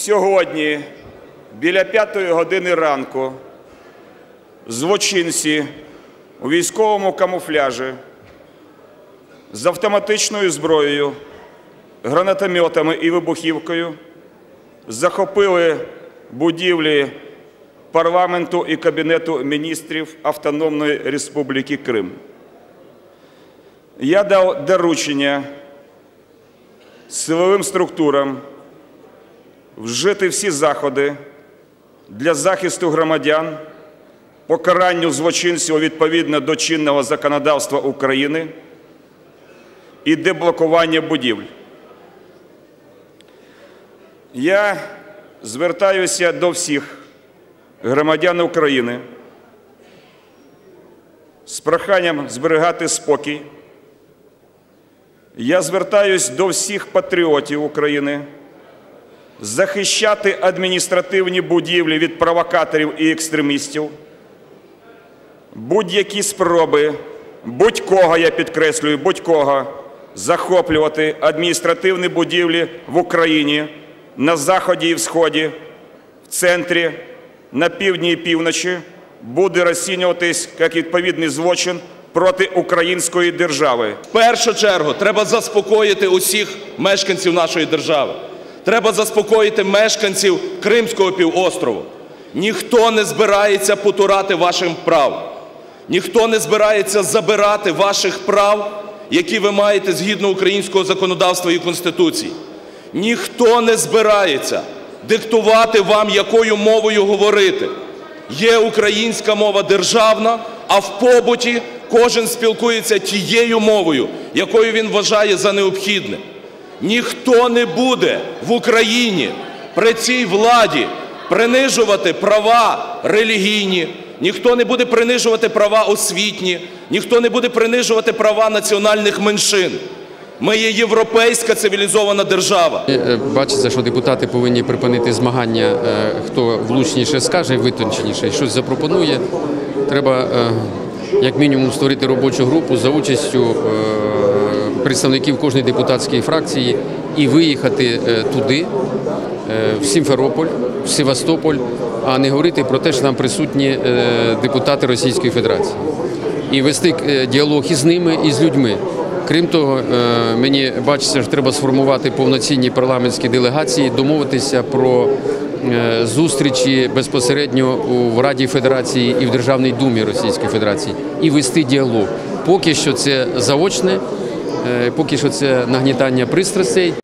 Сьогодні, біля п'ятої години ранку, злочинці у військовому камуфляжі з автоматичною зброєю, гранатометами і вибухівкою захопили будівлі парламенту і Кабінету міністрів Автономної Республіки Крим. Я дав доручення силовим структурам вжити всі заходи для захисту громадян, покаранню злочинців відповідно до чинного законодавства України і деблокування будівель. Я звертаюся до всіх громадян України з проханням зберігати спокій. Я звертаюсь до всіх патріотів України захищати адміністративні будівлі від провокаторів і екстремістів. Будь-які спроби, будь-кого, я підкреслюю, будь-кого захоплювати адміністративні будівлі в Україні на заході і всході, в центрі, на півдні і півночі буде розцінюватись як відповідний злочин проти української держави. В першу чергу треба заспокоїти усіх мешканців нашої держави. Треба заспокоїти мешканців Кримського півострову. Ніхто не збирається потурати вашим прав. Ніхто не збирається забирати ваших прав, які ви маєте згідно українського законодавства і Конституції. Ніхто не збирається диктувати вам, якою мовою говорити. Є українська мова державна, а в побуті кожен спілкується тією мовою, якою він вважає за необхідне. Ніхто не буде в Україні при цій владі принижувати права релігійні, ніхто не буде принижувати права освітні, ніхто не буде принижувати права національних меншин. Ми є європейська цивілізована держава. Е, Бачиться, що депутати повинні припинити змагання, е, хто влучніше скаже, витонченіше, щось запропонує. Треба е, як мінімум створити робочу групу за участю е, представників кожної депутатської фракції і виїхати е, туди, е, в Сімферополь, в Севастополь, а не говорити про те, що там присутні е, депутати Російської Федерації. І вести діалог із ними, і з людьми. Крім того, мені бачиться, що треба сформувати повноцінні парламентські делегації, домовитися про зустрічі безпосередньо в Раді Федерації і в Державній думі Російської Федерації і вести діалог. Поки що це заочне, поки що це нагнітання пристрастей.